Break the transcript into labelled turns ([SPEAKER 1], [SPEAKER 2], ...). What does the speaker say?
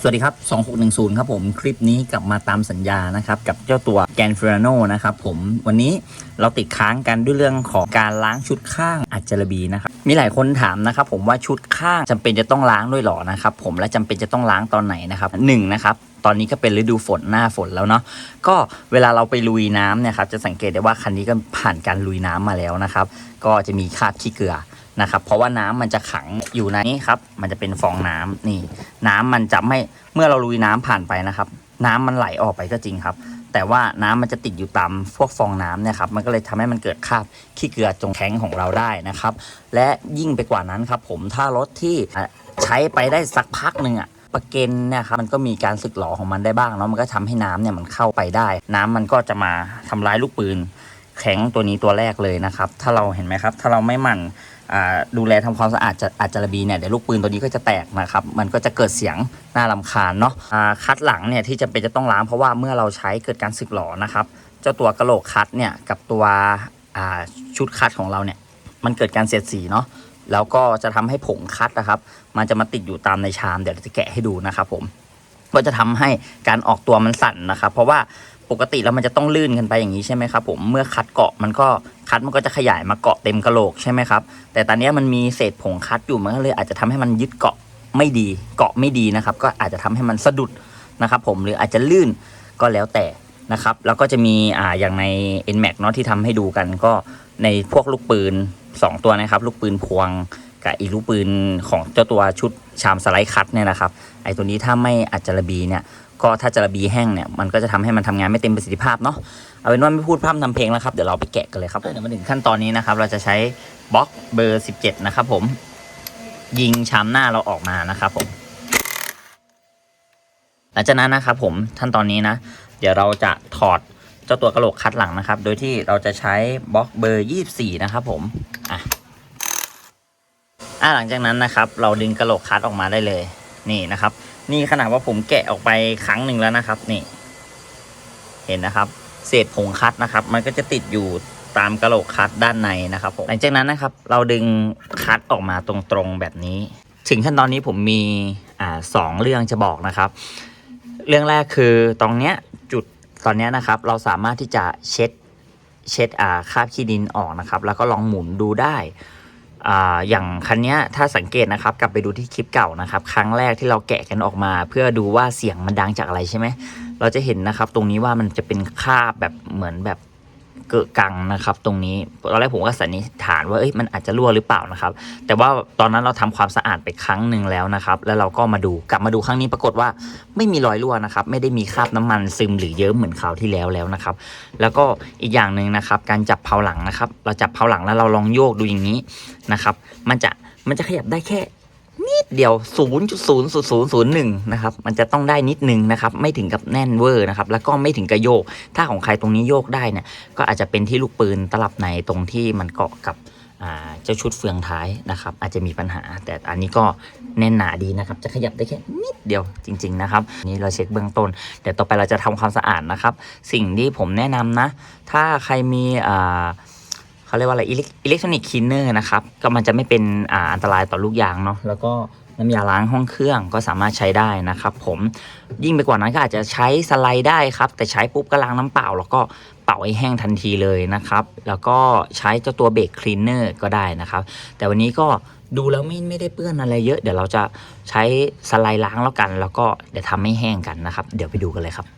[SPEAKER 1] สวัสดีครับ 2610 ครับผม คลิปนี้กลับมาตามสัญญานะครับ กับเจ้าตัวแกนฟ r ร n o นะครับผม วันนี้เราติดค้างกันด้วยเรื่องของการล้างชุดข้างอัจจรบีนะครับ มีหลายคนถามนะครับผมว่าชุดข้างจำเป็นจะต้องล้างด้วยหรอนะครับผม และจำเป็นจะต้องล้างตอนไหนนะครับหนึ่งนะครับตอนนี้ก็เป็นฤดูฝนหน้าฝนแล้วเนาะก็เวลาเราไปลุยน้ำเนี่ยครับจะสังเกตได้ว่าคันนี้ก็ผ่านการลุยน้ำมาแล้วนะครับ ก็จะมีคราบขี้เกลือ นะครับ เพราะว่าน้ำมันจะขังอยู่ในนี้ครับ มันจะเป็นฟองน้ำนี่ น้ำมันจะไม่เมื่อเราลุยน้ำผ่านไปนะครับ น้ำมันไหลออกไปก็จริงครับ แต่ว่าน้ำมันจะติดอยู่ตามพวกฟองน้ำเนี่ยครับมันก็เลยทำให้มันเกิดคราบขี้เกลือจงแข็งของเราได้นะครับ และยิ่งไปกว่านั้นครับ ผมถ้ารถที่ใช้ไปได้สักพักหนึ่งอะประเก็นเนี่ยครับมันก็มีการสึกหรอของมันได้บ้างเนาะมันก็ทำให้น้ำเนี่ยมันเข้าไปได้ น้ำมันก็จะมาทำร้ายลูกปืน แข็งตัวนี้ตัวแรกเลยนะครับ ถ้าเราเห็นไหมครับ ถ้าเราไม่หมั่นดูแลทำความสะอาดจะอาจจะระบีเนี่ยเดี๋ยวลูกปืนตัวนี้ก็จะแตกนะครับ มันก็จะเกิดเสียงน่ารำคาญเนาะคัดหลังเนี่ยที่จะเป็นจะต้องล้างเพราะว่าเมื่อเราใช้เกิดการสึกหรอนะครับ เจ้าตัวกระโหลกคัดเนี่ยกับตัวชุดคัดของเราเนี่ยมันเกิดการเสียดสีเนาะแล้วก็จะทำให้ผงคัดนะครับ มันจะมาติดอยู่ตามในชามเดี๋ยวเราจะแกะให้ดูนะครับผมก็จะทำให้การออกตัวมันสั่นนะครับ เพราะว่า ปกติแล้วมันจะต้องลื่นกันไปอย่างนี้ใช่ไหมครับผมเมื่อคัดเกาะมันก็คัดมันก็จะขยายมาเกาะเต็มกระโหลกใช่ไหมครับแต่ตอนนี้มันมีเศษผงคัดอยู่มันก็เลยอาจจะทำให้มันยึดเกาะไม่ดี เกาะไม่ดีนะครับ ก็อาจจะทำให้มันสะดุดนะครับ ผมหรืออาจจะลื่นก็แล้วแต่นะครับ แล้วก็จะมีอ่าอย่างใน NMAX เนาะที่ทำให้ดูกันก็ในพวกลูกปืน 2 ตัวนะครับ ลูกปืนพวงกับอีกลูกปืนของเจ้าตัวชุดชามสไลด์คัตเนี่ยนะครับไอตัวนี้ถ้าไม่อัดจระบีเนี่ย ก็ถ้าจระบีแห้งเนี่ยมันก็จะทำให้มันทำงานไม่เต็มประสิทธิภาพเนาะเอาเป็นว่าไม่พูดพร่ำทำเพลงแล้วครับเดี๋ยวเราไปแกะกันเลยครับเดี๋ยวมาถึงขั้นตอนนี้นะครับ เราจะใช้บล็อกเบอร์ 17 นะครับผมยิงชามหน้าเราออกมานะครับผม หลังจากนั้นนะครับผมขั้นตอนนี้นะ เดี๋ยวเราจะถอดเจ้าตัวกระโหลกคัดหลังนะครับ โดยที่เราจะใช้บล็อกเบอร์ 24 นะครับผมอะอะหลังจากนั้นนะครับ เราดึงกระโหลกคัดออกมาได้เลยนี่นะครับ นี่ขนาดว่าผมแกะออกไปครั้งหนึ่งแล้วนะครับนี่ เห็นนะครับ เศษผงคัดนะครับ มันก็จะติดอยู่ตามกระโหลกคัดด้านในนะครับผมหลังจากนั้นนะครับ เราดึงคัดออกมาตรงๆแบบนี้ ถึงขั้นตอนนี้ผมมีอ่าสองเรื่องจะบอกนะครับ เรื่องแรกคือตรงเนี้ยจุดตอนเนี้ยนะครับ เราสามารถที่จะเช็ดเช็ดอ่าคราบขี้ดินออกนะครับ แล้วก็ลองหมุนดูได้ อย่างคันนี้ถ้าสังเกตนะครับกลับไปดูที่คลิปเก่านะครับ ครั้งแรกที่เราแกะกันออกมา เพื่อดูว่าเสียงมันดังจากอะไรใช่ไหมเราจะเห็นนะครับ ตรงนี้ว่ามันจะเป็นคราบแบบเหมือนแบบ เกิดกังนะครับ ตรงนี้ตอนแรกผมก็สันนิษฐานว่าเอ้ยมันอาจจะรั่วหรือเปล่านะครับ แต่ว่าตอนนั้นเราทำความสะอาดไปครั้งหนึ่งแล้วนะครับ แล้วเราก็มาดูกลับมาดูครั้งนี้ปรากฏว่าไม่มีรอยรั่วนะครับ ไม่ได้มีคราบน้ำมันซึมหรือเยิ้มเหมือนคราวที่แล้วแล้วนะครับ แล้วก็อีกอย่างหนึ่งนะครับ การจับเพาหลังนะครับ เราจับเพาหลังแล้วเราลองโยกดูอย่างนี้นะครับ มันจะมันจะขยับได้แค่ เดียว0.00001นะครับ มันจะต้องได้นิดนึงนะครับ ไม่ถึงกับแน่นเวอร์นะครับ แล้วก็ไม่ถึงกับโยก ถ้าของใครตรงนี้โยกได้เนี่ย ก็อาจจะเป็นที่ลูกปืนตลับในตรงที่มันเกาะกับเจ้าชุดเฟืองท้ายนะครับ อาจจะมีปัญหา แต่อันนี้ก็แน่นหนาดีนะครับ จะขยับได้แค่นิดเดียวจริง ๆ นะครับ นี่เราเช็คเบื้องต้นเดี๋ยวต่อไปเราจะทำความสะอาดนะครับ สิ่งที่ผมแนะนำนะ ถ้าใครมีอ่า เขาเรียกว่าอะไรอิเล็กทรอนิกส์คีนเนอร์นะครับ ก็มันจะไม่เป็นอ,อันตรายต่อลูกยางเนาะแล้วก็น้ำยาล้างห้องเครื่องก็สามารถใช้ได้นะครับ ผมยิ่งไปกว่านั้นก็อาจจะใช้สไลด์ได้ครับ แต่ใช้ปุ๊บก็ล้างน้ำเปล่า แล้วก็เป่าให้แห้งทันทีเลยนะครับ แล้วก็ใช้เจ้าตัวเบรกคลีนเนอร์ก็ได้นะครับ แต่วันนี้ก็ดูแล้วไม่ไม่ได้เปื้อนอะไรเยอะ เดี๋ยวเราจะใช้สไลด์ล้างแล้วกัน แล้วก็เดี๋ยวทำให้แห้งกันนะครับ เดี๋ยวไปดูกันเลยครับ